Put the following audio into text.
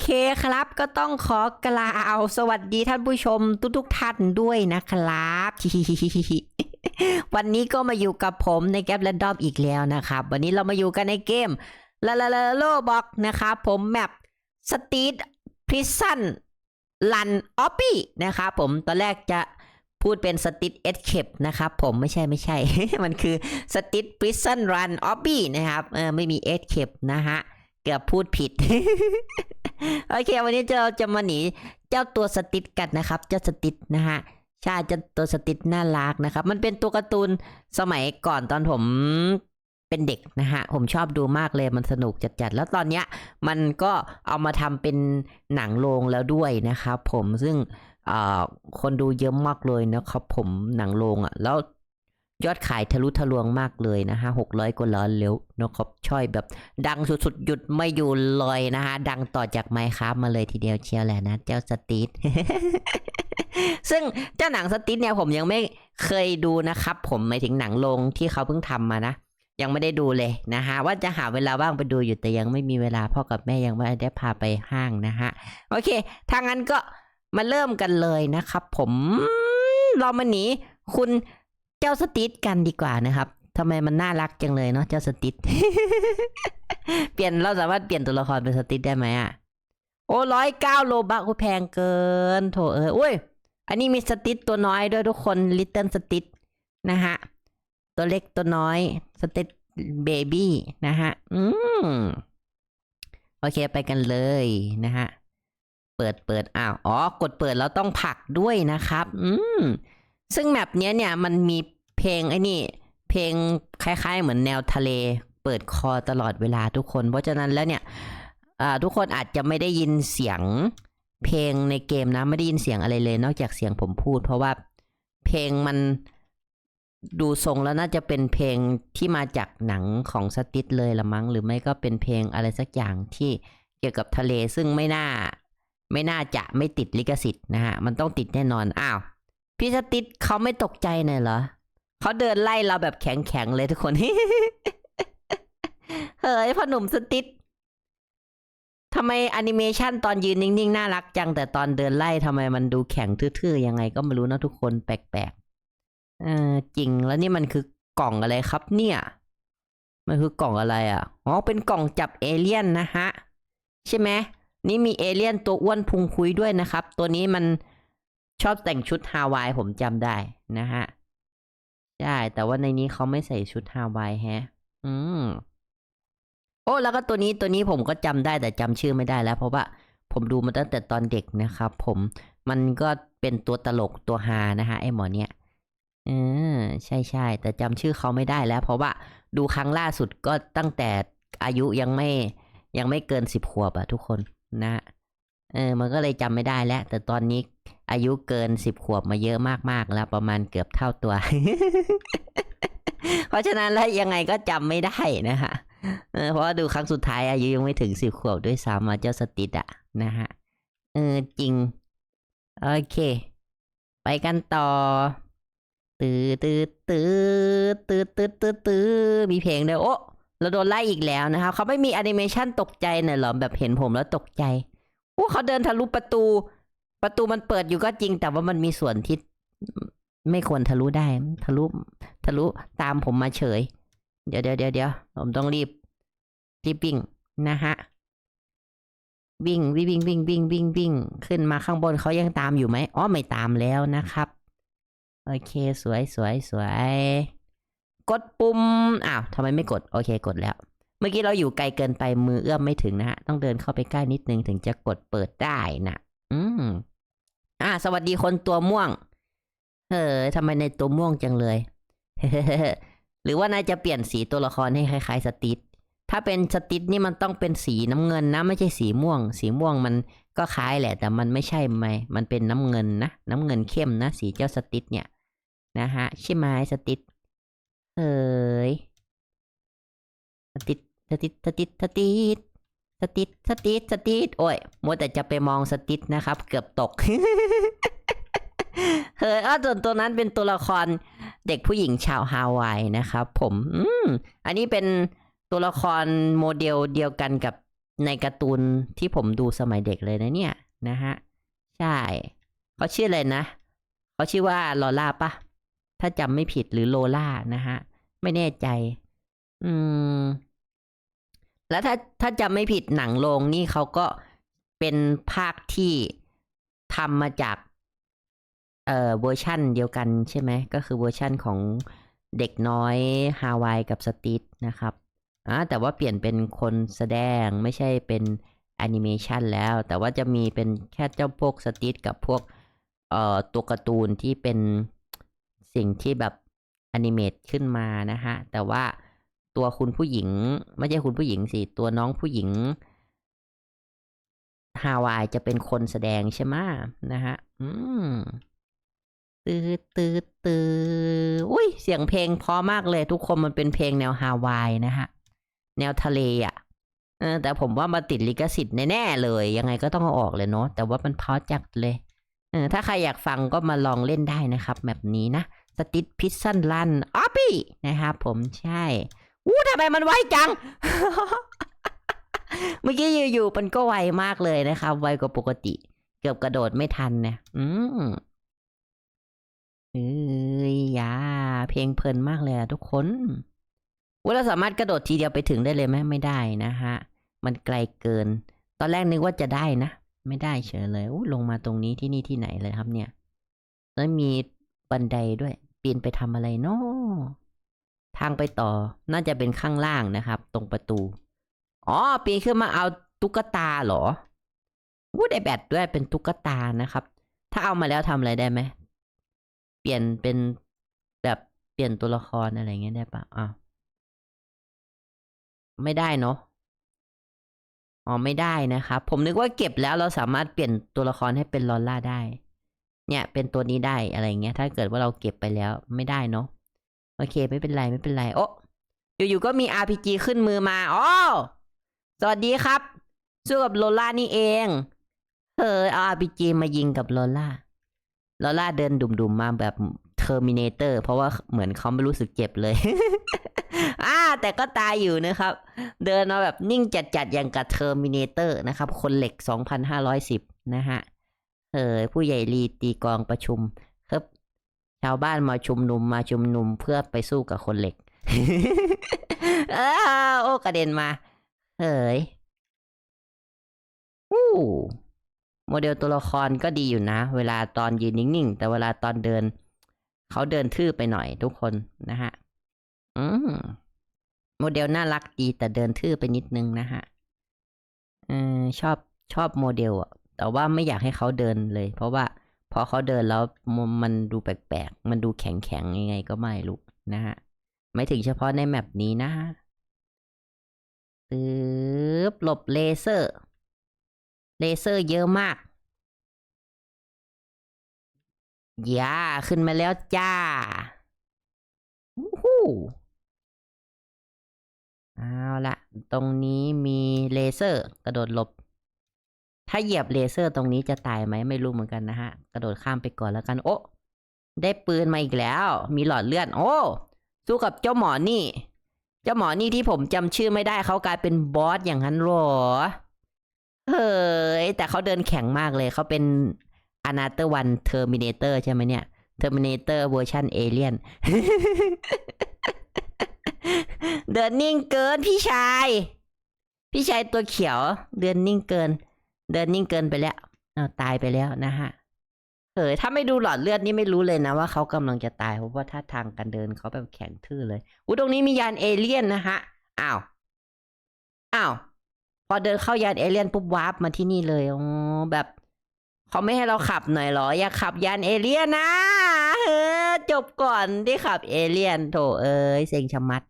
เคครับ ก็ต้องขอกล่าวสวัสดีท่านผู้ชมทุกทุกท่านด้วยนะครับ วันนี้ก็มาอยู่กับผมในแก p และดอมอีกแล้วนะครับ วันนี้เรามาอยู่กันในเกมลาลาลาโลบอกนะครับ ผมแมปสตีทพริซันลันออปปี้นะครับผมตอนแรกจะพูดเป็นสติ t เอสเคปนะครับผมไม่ใช่ไม่ใช่ มันคือสติ t พริซันรันออปปี้นะครับเออไม่มีเอสเคปนะฮะ เกือบพูดผิด โอเค วันนี้เราจะมาหนีเจ้าตัวสติดกันนะครับ เจ้าสติดนะฮะใช่เจ้าตัวสติดน่ารักนะครับ มันเป็นตัวการ์ตูนสมัยก่อนตอนผมเป็นเด็กนะฮะ ผมชอบดูมากเลยมันสนุกจัดๆ แล้วตอนเนี้ยมันก็เอามาทำเป็นหนังโรงแล้วด้วยนะครับผมซึ่งคนดูเยอะมากเลยนะครับผมหนังโรงอะ่ะ แล้ว ยอดขายทะลุทะลวงมากเลยนะฮะหกร้อยกว่าล้านแล้วนะครับช่อยแบบ ดังสุดๆ หยุดไม่อยู่เลยนะฮะ ดังต่อจากไมค์ครับมาเลยทีเดียวเชียวแหละนะ เจ้าสตีทซึ่งเจ้าหนังสตีทเนี่ยผมยังไม่เคยดูนะครับ ผมหมายถึงหนังลงที่เขาเพิ่งทำมานะ ยังไม่ได้ดูเลยนะฮะ ว่าจะหาเวลาว่างไปดูอยู่แต่ยังไม่มีเวลาพ่อกับแม่ยังไม่ได้พาไปห้างนะฮะโอเคถ้างั้นก็มาเริ่มกันเลยนะครับ ผมเรามาหนีคุณ เจ้าสตีทกันดีกว่านะครับทำไมมันน่ารักจังเลยเนาะเจ้าสตีทเปลี่ยนเราสามารถเปลี่ยนตัวละครเป็นสติทได้ไหมอะ โอ้ร้อยเก้าโลบักโอ้แพงเกิน โถเอออุ้ย อันนี้มีสติทตัวน้อยด้วยทุกคนลิตเติ้ลสติทนะฮะ ตัวเล็กตัวน้อยสติทเบบี้นะฮะ อืม โอเคไปกันเลยนะฮะ เปิดเปิดอ้าว อ๋อ กดเปิดแล้วต้องผลักด้วยนะครับ อืม ซึ่งแมปเนี้ยเนี่ยมันมีเพลงไอ้นี่ เพลงคล้ายๆ เหมือนแนวทะเล เปิดคอตลอดเวลาทุกคน เพราะฉะนั้นแล้วเนี่ยทุกคนอาจจะไม่ได้ยินเสียงเพลงในเกมนะ ไม่ได้ยินเสียงอะไรเลย นอกจากเสียงผมพูด เพราะว่าเพลงมันดูทรงแล้วน่าจะเป็นเพลงที่มาจากหนังของสติทเลยละมั้ง หรือไม่ก็เป็นเพลงอะไรสักอย่างที่เกี่ยวกับทะเลซึ่งไม่น่า ไม่น่าจะไม่ติดลิขสิทธิ์นะฮะ มันต้องติดแน่นอน อ้าว พี่สติทเขาไม่ตกใจหน่อยเหรอเขาเดินไล่เราแบบแข็งๆเลยทุกคน เฮ้ยพ่อหนุ่มสติททำไมแอนิเมชันตอนยืนนิ่งๆ น่ารักจัง แต่ตอนเดินไล่ทำไมมันดูแข็งทื่อๆ ยังไงก็ไม่รู้นะทุกคนแปลกๆ เออจริงแล้วนี่มันคือกล่องอะไรครับเนี่ย มันคือกล่องอะไรอะ อ๋อ เป็นกล่องจับเอเลี่ยนนะฮะ ใช่ไหม นี่มีเอเลี่ยนตัวอ้วนพุงคุยด้วยนะครับ ตัวนี้มัน ชอบแต่งชุดฮาวายผมจำได้นะฮะใช่แต่ว่าในนี้เขาไม่ใส่ชุดฮาวายแฮะ อืม โอ้ แล้วก็ตัวนี้ตัวนี้ผมก็จำได้แต่จำชื่อไม่ได้แล้ว เพราะว่าผมดูมาตั้งแต่ตอนเด็กนะครับผมมันก็เป็นตัวตลกตัวฮานะฮะไอหมอเนี่ยเออใช่ใช่แต่จำชื่อเขาไม่ได้แล้ว เพราะว่าดูครั้งล่าสุดก็ตั้งแต่อายุยังไม่ยังไม่เกินสิบขวบอะทุกคนนะ เออ มันก็เลยจำไม่ได้แล้ว แต่ตอนนี้อายุเกินสิบขวบมาเยอะมากๆแล้ว ประมาณเกือบเท่าตัว เพราะฉะนั้นแล้วยังไงก็จำไม่ได้นะฮะเออเพราะว่าดูครั้งสุดท้ายอายุยังไม่ถึงสิบขวบด้วยซ้ำมาเจ้าสติดอะนะฮะ เออจริง โอเค ไปกันต่อตื้อตื้อตื้อตื้อตื้อตื้อตื้อมีเพลงด้วยโอ้เราโดนไล่อีกแล้วนะครับเขาไม่มีแอนิเมชันตกใจหน่ยหรอแบบเห็นผมแล้วตกใจ อ้เขาเดินทะลุประตู ประตูมันเปิดอยู่ก็จริง แต่ว่ามันมีส่วนที่ไม่ควรทะลุได้ ทะลุ ทะลุตามผมมาเฉย เดี๋ยวเดี๋ยวเดี๋ยวเดี๋ยวผมต้องรีบ รีบวิ่งนะฮะ วิ่งวิ่งวิ่งวิ่งวิ่งวิ่งวิ่งขึ้นมาข้างบนเขายังตามอยู่ไหมอ๋อไม่ตามแล้วนะครับ โอเค สวยสวยสวย กดปุ่ม อ้าวทำไมไม่กด โอเค กดแล้ว มื่อกี้เราอยู่ไกลเกินไปมือเอื้อมไม่ถึงนะฮะ ต้องเดินเข้าไปใกล้นิดนึงถึงจะกดเปิดได้นะอืมอ่า สวัสดีคนตัวม่วง เออทำไมในตัวม่วงจังเลย หรือว่านายจะเปลี่ยนสีตัวละครให้คล้ายๆสติทถ้าเป็นสติทนี่มันต้องเป็นสีน้ำเงินนะ ไม่ใช่สีม่วง สีม่วงมันก็คล้ายแหละ แต่มันไม่ใช่ไหมมันเป็นน้ำเงินนะน้ำเงินเข้มนะสีเจ้าสติทเนี่ยนะฮะใช่ไหมสติทเอ้ยสติท สติทสติทสติทสติสติสติโอ้ยมัวแต่จะไปมองสติทนะครับ เกือบตกเฮ้ยอ้าวตัวตัวนั้นเป็นตัวละครเด็กผู้หญิงชาวฮาวายนะครับผม อืม อันนี้เป็นตัวละครโมเดลเดียวกันกับในการ์ตูนที่ผมดูสมัยเด็กเลยนะเนี่ย นะฮะ ใช่เขาชื่ออะไรนะเขาชื่อว่าลอล่าปะถ้าจำไม่ผิดหรือโลล่านะฮะ ไม่แน่ใจ อืม แล้วถ้าถ้าจำไม่ผิดหนังโรงนี่เขาก็เป็นภาคที่ทำมาจาก เอ่อเวอร์ชั่นเดียวกันใช่ไหม ก็คือเวอร์ชั่นของเด็กน้อยฮาวายกับสตีทนะครับอ่าแต่ว่าเปลี่ยนเป็นคนแสดงไม่ใช่เป็นแอนิเมชันแล้ว แต่ว่าจะมีเป็นแค่เจ้าพวกสตีทกับพวกเอ่อตัวการ์ตูนที่เป็นสิ่งที่แบบแอนิเมตขึ้นมานะฮะ แต่ว่า ตัวคุณผู้หญิง ไม่ใช่คุณผู้หญิงสิตัวน้องผู้หญิงฮาวายจะเป็นคนแสดงใช่ไหมนะฮะ อืมตืดตืดตืดอุ้ย เสียงเพลงพอมากเลยทุกคนมันเป็นเพลงแนวฮาวายนะฮะ แนวทะเลอะ่ะแต่ผมว่ามาติดลิขสิทธิ์แน่ๆเลย ยังไงก็ต้องเอาออกเลยเนาะแต่ว่ามันเพอจัดเลยเออถ้าใครอยากฟังก็มาลองเล่นได้นะครับแบบนี้นะ สติทพิซซันลันออปี้นะครับผมใช่ อู้ทำไมมันไวจัง เมื่อกี้อยู่ๆมันก็ไวมากเลยนะครับ ไวกว่าปกติ เกือบกระโดดไม่ทันเนี่ย อืมเอ้ยยาเพลงเพลินมากเลยอะทุกคนว่าเราสามารถกระโดดทีเดียวไปถึงได้เลยไหมไม่ได้นะฮะ มันไกลเกิน ตอนแรกนึกว่าจะได้นะ ไม่ได้เฉยเลยอู้ลงมาตรงนี้ที่นี่ที่ไหนเลยครับเนี่ย แล้วมีบันไดด้วย ปีนไปทำอะไรเนาะ ทางไปต่อน่าจะเป็นข้างล่างนะครับ ตรงประตู อ๋อปีนขึ้นมาเอาตุ๊กตาเหรอวู้ได้แบตด้วยเป็นตุ๊กตานะครับ ถ้าเอามาแล้วทำอะไรได้ไหม เปลี่ยนเป็นแบบเปลี่ยนตัวละครอะไรเงี้ยได้ปะอ้าวไม่ได้เนาะอ๋อไม่ได้นะครับ ผมนึกว่าเก็บแล้วเราสามารถเปลี่ยนตัวละครให้เป็นลอล่าได้ เนี่ยเป็นตัวนี้ได้อะไรเงี้ย ถ้าเกิดว่าเราเก็บไปแล้วไม่ได้เนาะ โอเค ไม่เป็นไรไม่เป็นไรโอ้อยู่ๆก็มี RPG ขึ้นมือมาอ๋อสวัสดีครับ สู้กับโลล่านี่เองเออเอา RPG มายิงกับโลล่าโลล่าเดินดุ่มๆมาแบบเทอร์มินเตอร์เพราะว่าเหมือนเขาไม่รู้สึกเจ็บเลยอ่าแต่ก็ตายอยู่นะครับ เดินมาแบบนิ่งจัดๆ อย่างกับเทอร์มินเตอร์นะครับ คนเหล็ก 2,510 นะฮะเออผู้ใหญ่รีตีกองประชุมครับาวบ้านมาชุมนุมมาชุมนุมเพื่อไปสู้กับคนเหล็กอโอ้กระเด็นมา เฮ้ยอู้โมเดลตัวละครก็ดีอยู่นะ เวลาตอนยืนนิ่งๆ แต่เวลาตอนเดิน เขาเดินทื่อไปหน่อยทุกคนนะฮะ อืมโมเดลน่ารักดีแต่เดินทื่อไปนิดนึงนะฮะอชอบชอบโมเดลอะแต่ว่าไม่อยากให้เขาเดินเลย เพราะว่า พอเขาเดินแล้วมันดูแปลกๆ มันดูแข็งๆ ยังไงก็ไม่รู้นะฮะ ไม่ถึงเฉพาะในแมปนี้นะตึ๊บหลบเลเซอร์ เลเซอร์เยอะมากย่าขึ้นมาแล้วจ้าวู้ฮู้เอาละ ตรงนี้มีเลเซอร์ กระโดดหลบ ถ้าเหยียบเลเซอร์ตรงนี้จะตายไหมไม่รู้เหมือนกันนะฮะ กระโดดข้ามไปก่อนแล้วกัน โอ้ ได้ปืนมาอีกแล้ว มีหลอดเลือด โอ้ สู้กับเจ้าหมอนี่ เจ้าหมอนี่ที่ผมจำชื่อไม่ได้เขากลายเป็นบอสอย่างนั้นหรอ เฮ้ย แต่เขาเดินแข็งมากเลย เขาเป็น Another One Terminator ใช่ไหมเนี่ย Terminator เวอร์ชันเอเลียนเดินนิ่งเกินพี่ชาย พี่ชายตัวเขียว เดินนิ่งเกิน เดินนิ่งเกินไปแล้วเอ้าตายไปแล้วนะฮะเออถ้าไม่ดูหลอดเลือดนี่ไม่รู้เลยนะว่าเขากำลังจะตายเพราะว่าท่าทางการเดินเขาแบบแข็งทื่อเลยอู้ตรงนี้มียานเอเลี่ยนนะฮะอ้าวอ้าวพอเดินเข้ายานเอเลี่ยนปุ๊บวาร์ปมาที่นี่เลยอ๋อแบบเขาไม่ให้เราขับหน่อยหรอ อยากขับยานเอเลี่ยนนะเออจบก่อนที่ขับเอเลี่ยนโถเอ้ยเซ็งชะมัด